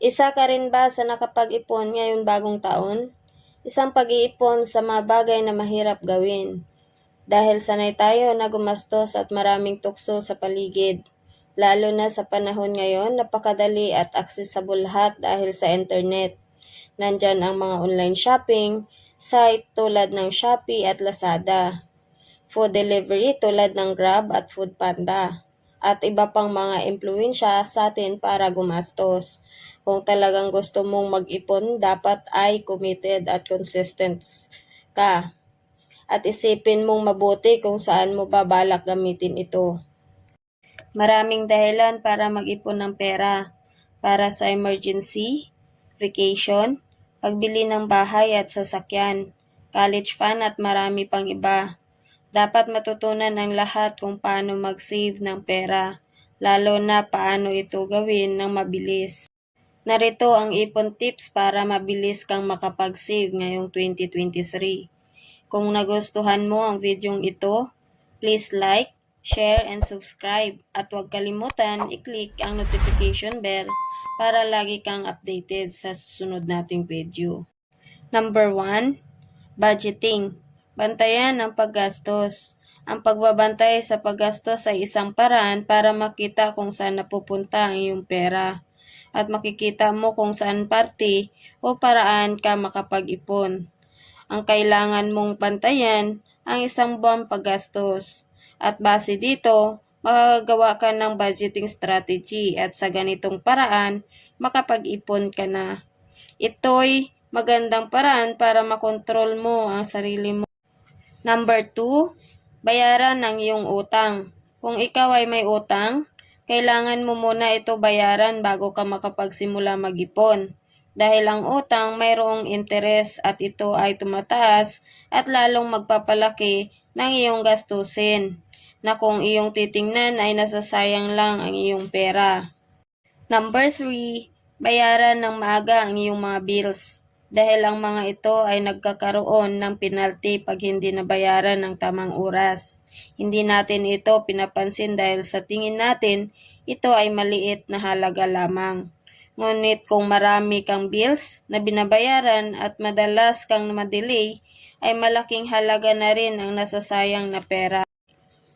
Isa ka rin ba sa nakapag-ipon ngayon bagong taon? Isang pag-iipon sa mga bagay na mahirap gawin. Dahil sanay tayo na gumastos at maraming tukso sa paligid. Lalo na sa panahon ngayon, napakadali at accessible lahat dahil sa internet. Nandyan ang mga online shopping, site tulad ng Shopee at Lazada. Food delivery tulad ng Grab at Foodpanda. At iba pang mga impluensya sa atin para gumastos. Kung talagang gusto mong mag-ipon, dapat ay committed at consistent ka. At isipin mong mabuti kung saan mo babalak gamitin ito. Maraming dahilan para mag-ipon ng pera. Para sa emergency, vacation, pagbili ng bahay at sasakyan, college fund at marami pang iba. Dapat matutunan ng lahat kung paano mag-save ng pera, lalo na paano ito gawin ng mabilis. Narito ang ipon tips para mabilis kang makapag-save ngayong 2023. Kung nagustuhan mo ang videong ito, please like, share, and subscribe. At huwag kalimutan i-click ang notification bell para lagi kang updated sa susunod nating video. Number 1, budgeting. Bantayan ang paggastos. Ang pagbabantay sa paggastos ay isang paraan para makita kung saan napupunta ang iyong pera at makikita mo kung saan parte o paraan ka makapag-ipon. Ang kailangan mong bantayan ang isang buwang paggastos at base dito, makakagawa ka ng budgeting strategy at sa ganitong paraan, makapag-ipon ka na. Ito'y magandang paraan para makontrol mo ang sarili mo. Number 2, bayaran ng iyong utang. Kung ikaw ay may utang, kailangan mo muna ito bayaran bago ka makapagsimula mag-ipon. Dahil ang utang mayroong interes at ito ay tumataas at lalong magpapalaki ng iyong gastusin na kung iyong titingnan ay nasasayang lang ang iyong pera. Number 3, bayaran ng maaga ang iyong mga bills dahil ang mga ito ay nagkakaroon ng penalty pag hindi nabayaran ng tamang oras. Hindi natin ito pinapansin dahil sa tingin natin ito ay maliit na halaga lamang. Ngunit kung marami kang bills na binabayaran at madalas kang madelay, ay malaking halaga na rin ang nasasayang na pera.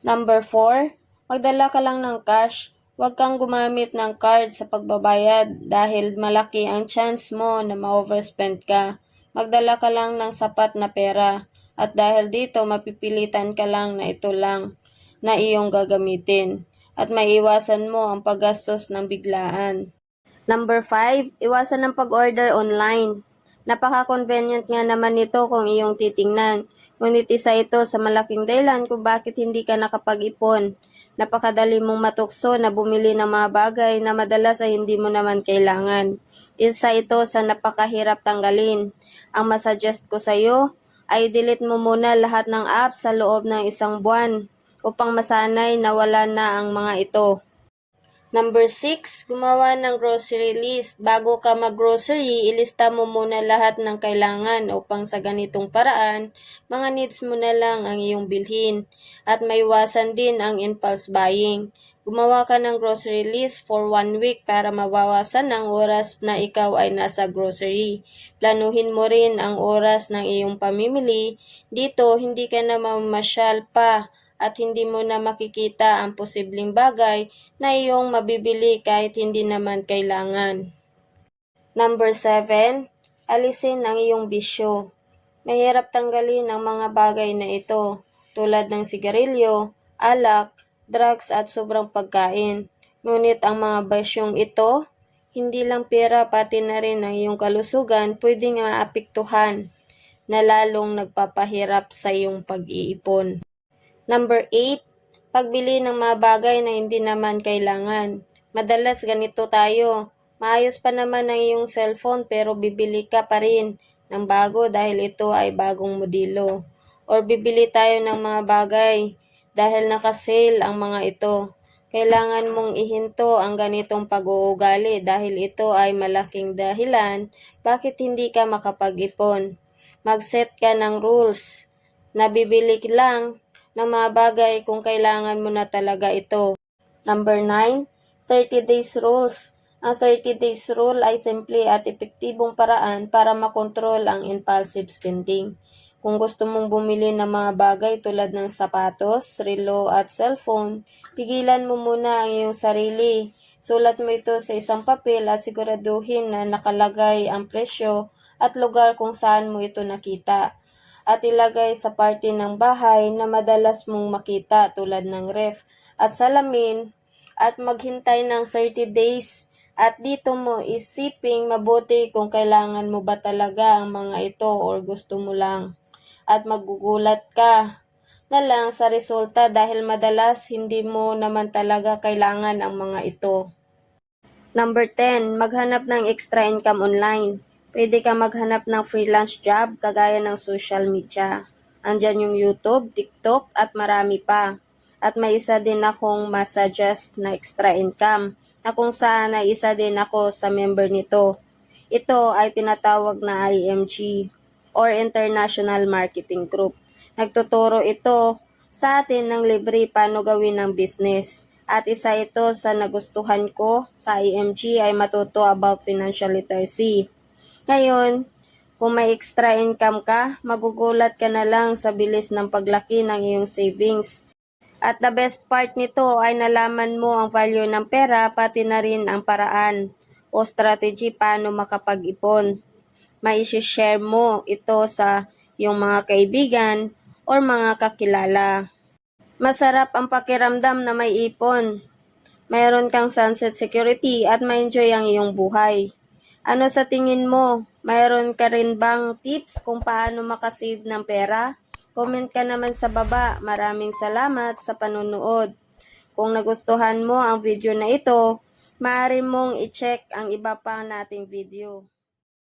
Number 4, magdala ka lang ng cash. Huwag kang gumamit ng card sa pagbabayad dahil malaki ang chance mo na ma-overspend ka. Magdala ka lang ng sapat na pera at dahil dito mapipilitan ka lang na ito lang na iyong gagamitin at maiwasan mo ang paggastos ng biglaan. Number 5, iwasan ng pag-order online. Napaka-convenient nga naman nito kung iyong titingnan. Ngunit isa ito sa malaking dahilan kung bakit hindi ka nakapag-ipon. Napakadali mong matukso na bumili ng mga bagay na madalas ay hindi mo naman kailangan. Isa ito sa napakahirap tanggalin. Ang masuggest ko sa iyo ay delete mo muna lahat ng apps sa loob ng isang buwan upang masanay na wala na ang mga ito. Number 6, gumawa ng grocery list. Bago ka mag-grocery, ilista mo muna lahat ng kailangan upang sa ganitong paraan, mga needs mo na lang ang iyong bilhin. At maiwasan din ang impulse buying. Gumawa ka ng grocery list for one week para mabawasan ang oras na ikaw ay nasa grocery. Planuhin mo rin ang oras ng iyong pamimili. Dito, hindi ka na mamasyal pa at hindi mo na makikita ang posibleng bagay na iyong mabibili kahit hindi naman kailangan. Number 7, alisin ang iyong bisyo. Mahirap tanggalin ang mga bagay na ito tulad ng sigarilyo, alak, drugs at sobrang pagkain. Ngunit ang mga basyong ito, hindi lang pera pati na rin ang iyong kalusugan pwedeng maapektuhan na lalong nagpapahirap sa iyong pag-iipon. Number 8, pagbili ng mga bagay na hindi naman kailangan. Madalas ganito tayo. Maayos pa naman ang iyong cellphone pero bibili ka pa rin ng bago dahil ito ay bagong modelo. Or bibili tayo ng mga bagay dahil nakasale ang mga ito. Kailangan mong ihinto ang ganitong pag-uugali dahil ito ay malaking dahilan bakit hindi ka makapag-ipon. Mag-set ka ng rules. Nabibili lang ng mga bagay kung kailangan mo na talaga ito. Number 9, 30 days rules. Ang 30 days rule ay simple at epektibong paraan para makontrol ang impulsive spending. Kung gusto mong bumili ng mga bagay tulad ng sapatos, relo at cellphone, pigilan mo muna ang iyong sarili. Sulat mo ito sa isang papel at siguraduhin na nakalagay ang presyo at lugar kung saan mo ito nakita. At ilagay sa parte ng bahay na madalas mong makita tulad ng ref at salamin at maghintay ng 30 days at dito mo isiping mabuti kung kailangan mo ba talaga ang mga ito or gusto mo lang. At magugulat ka na lang sa resulta dahil madalas hindi mo naman talaga kailangan ang mga ito. Number 10, maghanap ng extra income online. Pwede ka maghanap ng freelance job kagaya ng social media. Andyan yung YouTube, TikTok at marami pa. At may isa din akong masuggest na extra income na kung saan ay isa din ako sa member nito. Ito ay tinatawag na IMG or International Marketing Group. Nagtuturo ito sa atin ng libre paano gawin ng business. At isa ito sa nagustuhan ko sa IMG ay matuto about financial literacy. Ngayon, kung may extra income ka, magugulat ka na lang sa bilis ng paglaki ng iyong savings. At the best part nito ay nalaman mo ang value ng pera pati na rin ang paraan o strategy paano makapag-ipon. Mai-share mo ito sa iyong mga kaibigan or mga kakilala. Masarap ang pakiramdam na may ipon. Mayroon kang sunset security at ma-enjoy ang iyong buhay. Ano sa tingin mo? Mayroon ka rin bang tips kung paano makasave ng pera? Comment ka naman sa baba. Maraming salamat sa panunood. Kung nagustuhan mo ang video na ito, maaari mong i-check ang iba pa nating video.